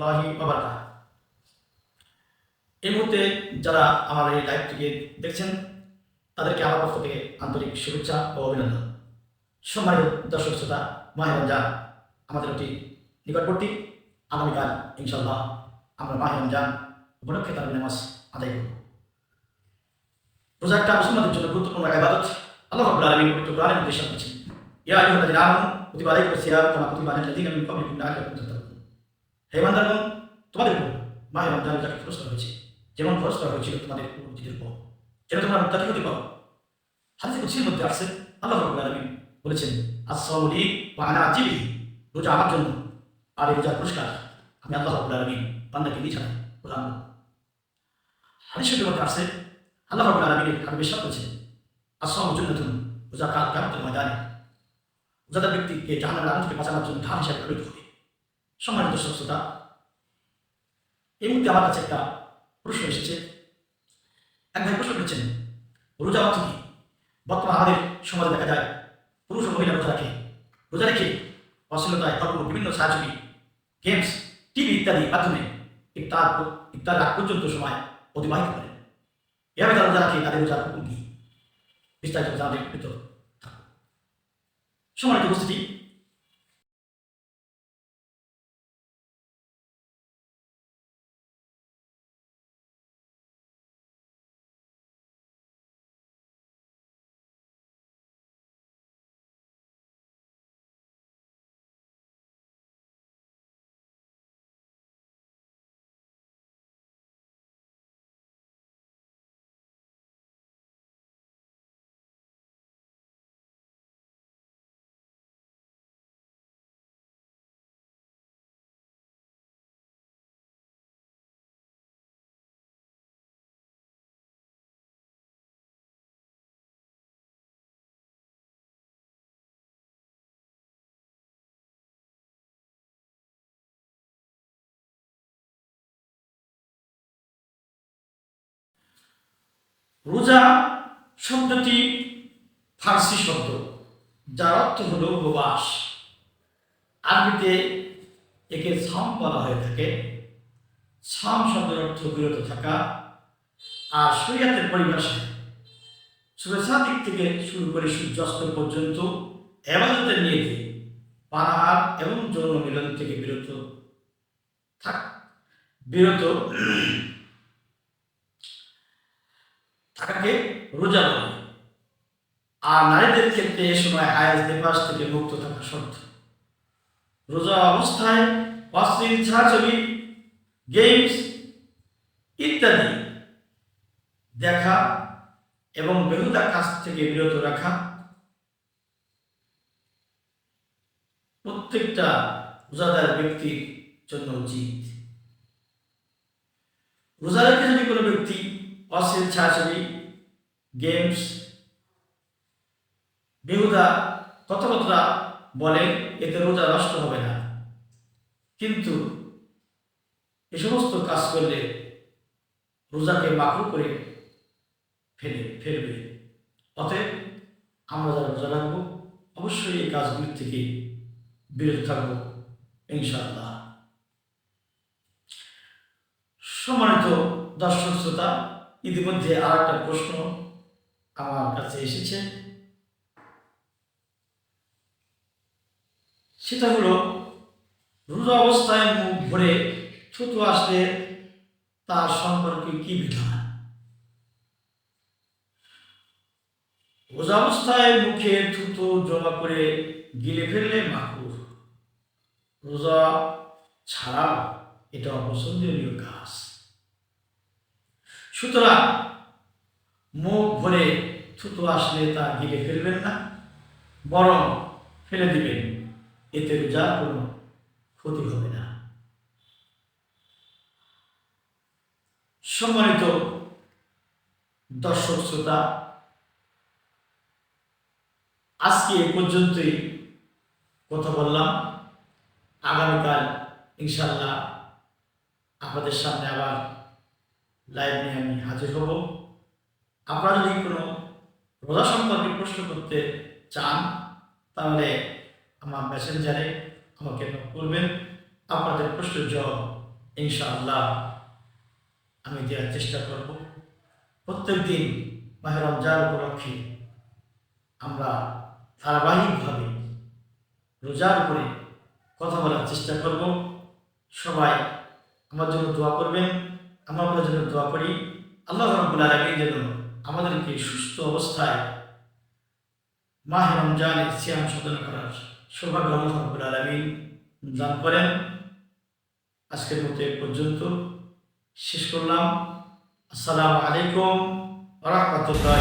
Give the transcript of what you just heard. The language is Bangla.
রহমতুল্লাহি বাবারকাত এই মুহূর্তে যারা আমার এই লাইভটিকে দেখছেন, তাদেরকে আমার পক্ষ থেকে আন্তরিক শুভেচ্ছা ও অভিনন্দন। সম্মানিত দর্শক শ্রোতা, মাহে রমজান আমাদের একটি নিকটবর্তী আগামীকাল ইনশাল্লাহ আমরা মাহে রমজান উপলক্ষে তার নামাজ আদায় করব। রোজা একটা মুসলমানদের জন্য গুরুত্বপূর্ণ ইবাদত আল্লাহ রাব্বুল আলামিন পবিত্র কোরআনে ইরশাদ করেছেন ইয়া আইয়ুহাল্লাযীনা আমানু মিন হে তোমাদের উপর যাকে ফরজ করা হয়েছে। যেমন ফরজ করা হয়েছিল তোমাদের পূর্ববর্তীদের উপর। যেন তোমরা মুত্তাকি হতে পারো মধ্যে আছে আল্লাহ রাব্বুল আলামিন বলেছেন আসসালামু ওয়া আনা আজিবি রোজা আমার জন্য আর এই রোজার পুরস্কার আমি আল্লাহ রাব্বুল আলামিন বান্দাকে দিয়ে ছাড়াই, প্রদান মধ্যে আছে আল্লাহ রাব্বুল আলামিন হাবিবের সাথে বলেছেন আসসালামু জান্নাতুন রোজা কাল কিয়ামতের ময়দানে। রোজাদার ব্যক্তিকে থেকে বাঁচানোর জন্য ঢাল হিসাবে সম্মানিত শ্রোতা, এই মুহূর্তে আমার কাছে একটা প্রশ্ন এসেছে। এক ভাই প্রশ্ন করেছেন, রোজা অর্থ কি বর্তমান আমাদের সমাজে দেখা যায় পুরুষ ও মহিলা রোজা রাখে? রোজা রেখে অশ্লীলতায় ধর্ম বিভিন্ন সাহায্যী গেমস, টিভি ইত্যাদি মাধ্যমে ইফতার ইফতার রাত পর্যন্ত সময় অতিবাহিত করে। এভাবে তারা রোজা রাখে, তাদের রোজার হুকুম কি? বিস্তারিত জানাতে সম্মানিত উপস্থিতি রোজা শব্দটি ফার্সি শব্দ, যার অর্থ হল উপবাস। আরবিতে একে সাম বলা হয়ে থাকে। সাম শব্দের অর্থ বিরত থাকা, আর শরীয়তের পরিভাষায় শুভেচ্ছা দিক থেকে শুরু করে সূর্যাস্ত পর্যন্ত এবাদতের নিয়েতে পাহাড় এবং যৌন মিলন থেকে বিরত থাক বিরত থাকাকে রোজা বলে আর নারীদের ক্ষেত্রে এ সময় আয়াস দেবাস থেকে মুক্ত থাকা শর্ত। রোজা অবস্থায় অশ্লীল ছাড়ছবি গেমস ইত্যাদি দেখা এবং বেহুদা কাজ থেকে বিরত রাখা প্রত্যেকটা রোজাদার ব্যক্তির জন্য উচিত। রোজা রেখে যদি কোনো ব্যক্তি অশ্লীল ছাড়ছবি গেমস বেহুদা কথাবার্তা বলে এতে রোজা নষ্ট হবে না। কিন্তু এ সমস্ত কাজ করলে রোজাকে মাকরু করে ফেলে, ফেলবে। অতএব আমরা যারা রোজা রাখব, অবশ্যই এই কাজগুলির থেকে বিরত থাকব, ইনশাআল্লাহ। সম্মানিত দর্শক শ্রোতা ইতিমধ্যে আর একটা প্রশ্ন আমার কাছে এসেছে। সেটা হলো, রোজা অবস্থায় মুখ ভরে থুতু আসলে তার সম্পর্কে কি বিধান রোজা অবস্থায় মুখে থুতু জমা করে গিলে ফেললে মাকুর রোজা ছাড়া এটা অপছন্দনীয় কাজ। সুতরাং মুখ ভরে থুতু আসলে তা গিলে ফেলবেন না, বরং ফেলে দিবেন। এতে রোজা কোনো ক্ষতি হবে না। সম্মানিত দর্শক শ্রোতা, আজকে এ পর্যন্তই কথা বললাম। আগামীকাল ইনশাল্লাহ আপনাদের সামনে আবার লাইভ নিয়ে আমি হাজির হব। আপনারা যদি কোনো রোজা সম্পর্কে প্রশ্ন করতে চান, তাহলে আমার মেসেঞ্জারে আমাকে নক করবেন। আপনাদের প্রশ্নের জবাব ইনশাআল্লাহ আমি দেওয়ার চেষ্টা করব। প্রত্যেক দিন মাহের রমজান উপলক্ষে আমরা ধারাবাহিকভাবে রোজার উপরে কথা বলার চেষ্টা করব। সবাই আমার জন্য দোয়া করবেন। আমরা আপনার জন্য দোয়া করি, আল্লাহ রব্বুল আলমী যেন আমাদেরকে সুস্থ অবস্থায় মাহ রমজানের সিয়াম সাধনা করার সৌভাগ্য আল্লাহ রব্বুল আলমী দান করেন। আজকের মতো এ পর্যন্ত শেষ করলাম। আসসালামু আলাইকুম রহমতুল্লাহ